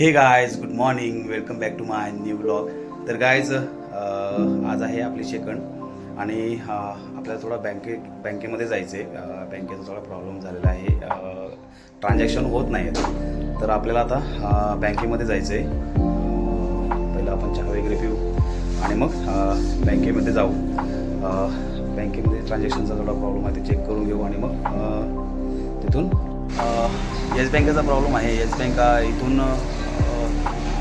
Hey guys good morning welcome back to my new blog तर guys आज आहे आपली सेकंड आणि आपल्याला थोडा बँके बँकेमध्ये जायचं आहे बँकेचा थोडा प्रॉब्लेम झालेला आहे. ट्रान्झॅक्शन होत नाही आहेत तर आपल्याला आता बँकेमध्ये जायचं आहे पहिलं आपण चहा वगैरे पिऊ आणि मग बँकेमध्ये जाऊ. बँकेमध्ये ट्रान्झॅक्शनचा थोडा प्रॉब्लेम आहे ते चेक करून घेऊ आणि मग तिथून येस बँकेचा प्रॉब्लेम आहे. येस बँका इथून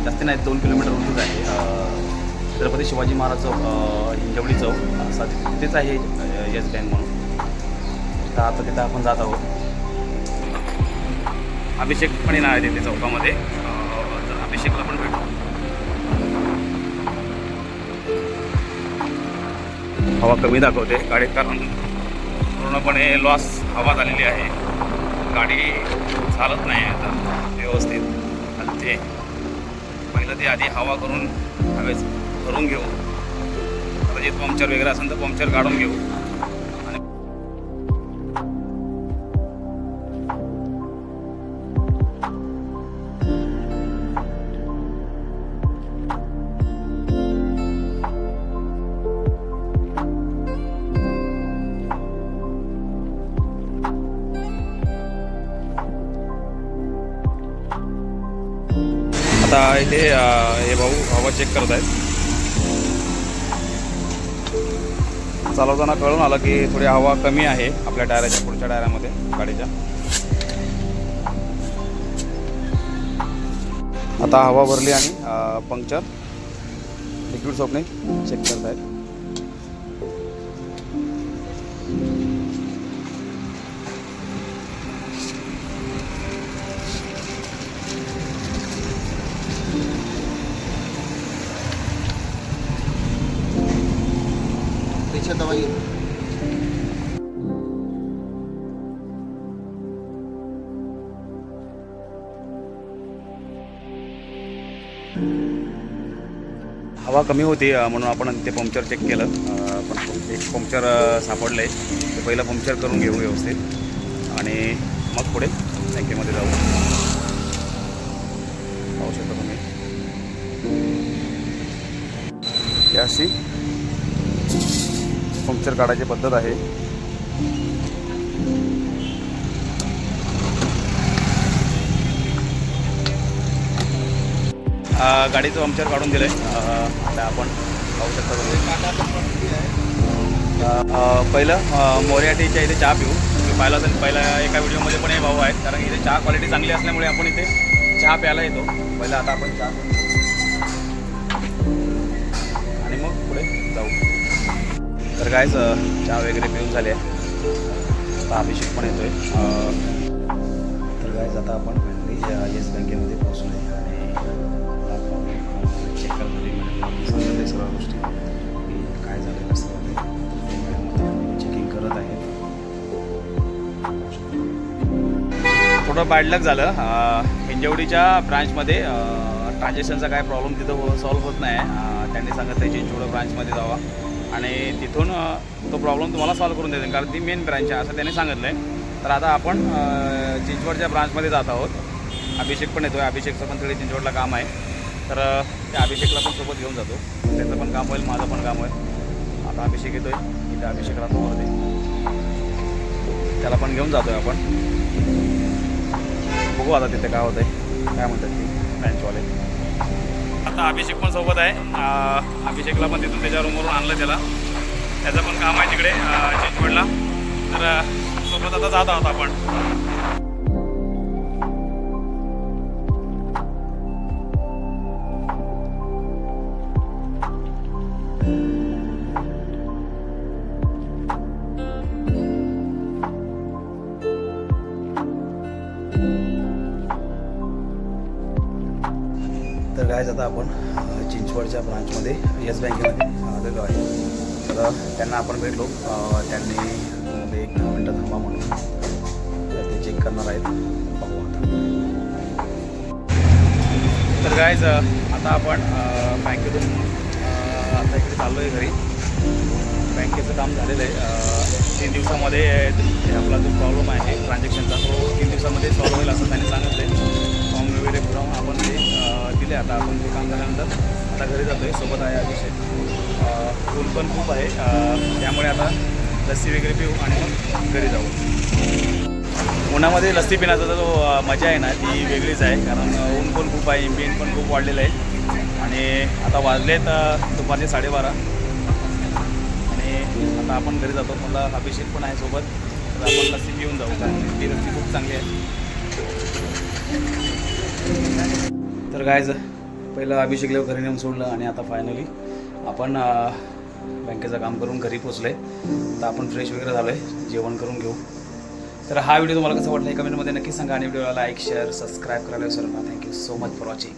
जास्त नाही दोन किलोमीटर उंचीच आहे. छत्रपती शिवाजी महाराज चौक हिंजवळी हिंजवडी चौक असा तिथेच आहे येस बँक म्हणून. तर आता तिथं आपण जात आहोत. अभिषेक पण येणार आहे तिथे चौकामध्ये. तर अभिषेकला पण भेटू. हवा कमी दाखवते गाडी कारण पूर्णपणे लॉस हवा झालेली आहे. गाडी चालत नाही आहे आता व्यवस्थित. आणि ते पहिलं ते आधी हवा करून हवेच भरून घेऊ. आता जे पंक्चर वगैरे असेल तर पंक्चर काढून घेऊ. आता इथे हे भाऊ हवा चेक करत आहेत. चालवताना कळून आलं की थोडी हवा कमी आहे आपल्या टायराच्या पुढच्या टायरामध्ये गाडीच्या. आता हवा भरली आणि पंक्चर. लिक्विड सोपने चेक करत आहेत पीछे हवा कमी होती म्हणून आपण ते पंक्चर चेक केलं. पण एक पंक्चर सापडलं आहे ते पहिलं पंक्चर करून घेऊ व्यवस्थित. आणि मग पुढे बँकेमध्ये जाऊ. पाहू शकता तुम्ही. याशी पंक्चर काढायची पद्धत आहे. गाडीचं पंक्चर काढून दिलं आहे आता आपण पाहू शकता पहिलं अ, मोर्याटीच्या इथे चहा पिऊ. तुम्ही पाहिलं असेल पहिला एका व्हिडिओमध्ये पण हे भाऊ आहेत. कारण इथे चहा क्वालिटी चांगली असल्यामुळे आपण इथे चहा प्यायला येतो. पहिलं आता आपण चहा तर कायच चहा वगैरे पिऊन झाले. आता अभिषेक पण येतोय. तर काय आता आपण फायनली येस बँकेमध्ये पोहोचलो आहे आणि चेक करणारी सर्व गोष्टी. की काय झालं असतं चेकिंग करत आहेत थोडं बॅडलक झालं. हिंजवडीच्या ब्रांचमध्ये ट्रान्झॅक्शनचा काय प्रॉब्लेम तिथं सॉल्व्ह होत नाही. त्यांनी सांगितलं आहे चिंचवड ब्रांचमध्ये जावा. आणि तिथून तो प्रॉब्लेम तुम्हाला सॉल्व करून देतील. कारण ती मेन ब्रँच आहे असं त्यांनी सांगितलं आहे तर आता आपण चिंचवडच्या ब्रांचमध्ये जात आहोत. अभिषेक पण येतो आहे अभिषेकचं पण तिकडे चिंचवडला काम आहे. तर त्या अभिषेकला पण सोबत घेऊन जातो. त्याचं पण काम होईल माझं पण काम होईल. आता अभिषेक येतो आहे इथे अभिषेक राहतो वरती त्याला पण घेऊन जातो आहे आपण. बघू आता तिथे काय होतंय. काय म्हणतात ते बँचवाले आता अभिषेक पण सोबत आहे. अभिषेकला पण तिथून त्याच्या रूमवरून आणलं त्याला. त्याचं पण काम आहे तिकडे चिंचवडला. तर सोबत आता जात आहोत आपण. तर आता आपण चिंचवडच्या ब्रांचमध्ये येस बँकेमध्ये आलेलो आहे. तर त्यांना आपण भेटलो. त्यांनी एक दहा मिनटं थांबा म्हणून. तर ते चेक करणार आहेत. पाहू आता. तर गायज आता आपण बँकेतून आता इकडे चाललो आहे घरी. बँकेचं काम झालेलं आहे. तीन दिवसामध्ये आपला जो प्रॉब्लेम आहे ट्रान्झॅक्शनचा तो तीन दिवसामध्ये सॉल्व्ह होईल असं त्यांनी सांगितलं. आता आपण ते काम झाल्यानंतर आता घरी जातो आहे सोबत आहे अभिषेक. फूल ऊन पण खूप आहे त्यामुळे आता लस्सी वगैरे पिऊ आणि मग घरी जाऊ. उन्हामध्ये लस्सी पिण्याचा जो मजा आहे ना ती वेगळीच आहे कारण ऊन पण खूप आहे इम्बियन पण खूप वाढलेलं आहे. आणि आता वाजले तर दुपारचे साडेबारा. आणि आता आपण घरी जातो मला अभिषेक पण आहे सोबत तर आपण लस्सी पिऊन जाऊ कारण ती लस्सी खूप चांगली आहे. तर काय पहिलं अभिषेकला घरी नेऊन सोडलं आणि आता फायनली आपण बँकेचं काम करून घरी पोचलो आहे तर आपण फ्रेश वगैरे झालो आहे जेवण करून घेऊ. तर हा व्हिडिओ तुम्हाला कसा वाटला? कमेंटमध्ये नक्की सांगा आणि व्हिडिओला लाईक शेअर सबस्क्राईब करायला विसरू नका. Thank you so much for watching